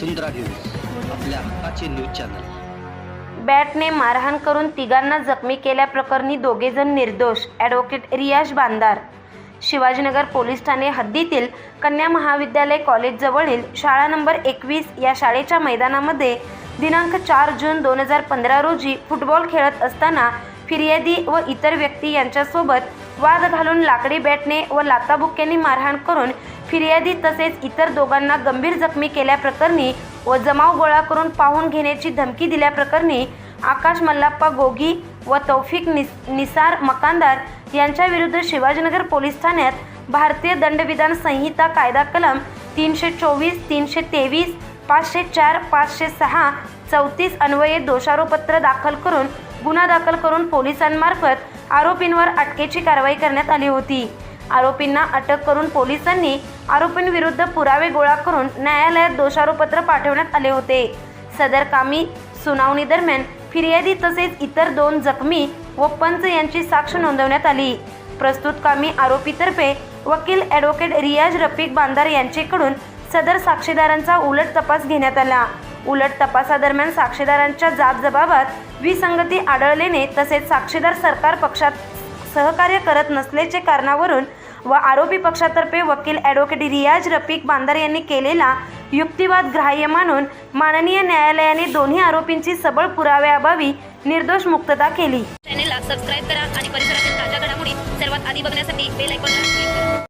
वसुंधरा news आपल्या हक्काचे news channel. बॅटने मारहाण करून तिघांना जखमी केल्याप्रकरणी दोघेजण निर्दोष ॲडव्होकेट रियाज बांदार. शिवाजीनगर पोलीस ठाणे हद्दीतील कन्या महाविद्यालय कॉलेजजवळील शाळा नंबर एकवीस या शाळेच्या मैदानामध्ये दिनांक चार जून दोन हजार पंधरा रोजी फुटबॉल खेळत असताना फिर्यादी व इतर व्यक्ती यांच्यासोबत वाद घालून लाकडी बॅटने व लाताबुक्क्यांनी मारहाण करून फिर्यादी तसेच इतर दोघांना गंभीर जखमी केल्याप्रकरणी व जमाव गोळा करून पाहून घेण्याची धमकी दिल्याप्रकरणी आकाश मल्लाप्पा गोगी व तौफिक निस निसार मकानदार यांच्या विरुद्ध शिवाजीनगर पोलीस ठाण्यात भारतीय दंडविधान संहिता कायदा कलम तीनशे चोवीस तीनशे तेवीस पाचशे चार पाचशे सहा चौतीस अन्वये दोषारोपत्र दाखल करून गुन्हा दाखल करून पोलिसांमार्फत आरोपींवर अटकेची कारवाई करण्यात आली होती. आरोपींना अटक करून पोलिसांनी आरोपींविरुद्ध पुरावे गोळा करून न्यायालयात दोषारोपत्र पाठवण्यात आले होते. सदर कामी सुनावणी दरम्यान फिर्यादी तसेच इतर दोन जखमी व पंच यांची साक्ष नोंदवण्यात आली. प्रस्तुत कामी आरोपीतर्फे वकील ॲडव्होकेट रियाज रफिक बांदार यांचेकडून सदर साक्षीदारांचा उलट तपास घेण्यात आला. उलट तपासादरम्यान साक्षीदारांच्या जाबजबाबात विसंगती आढळल्याने तसेच साक्षीदार सरकार पक्षात सहकार्य करत नसल्याचे कारणावरून व आरोपी पक्षातर्फे वकील ॲडव्होकेट रियाज रफिक बांदार यांनी केलेला युक्तिवाद ग्राह्य मानून माननीय न्यायालयाने दोन्ही आरोपींची सबळ पुराव्याअभावी निर्दोष मुक्तता केली. चॅनेलला सबस्क्राईब करा आणि परिसरातील ताज्या घडामोडी सर्वात आधी बघण्यासाठी बेल आयकॉनला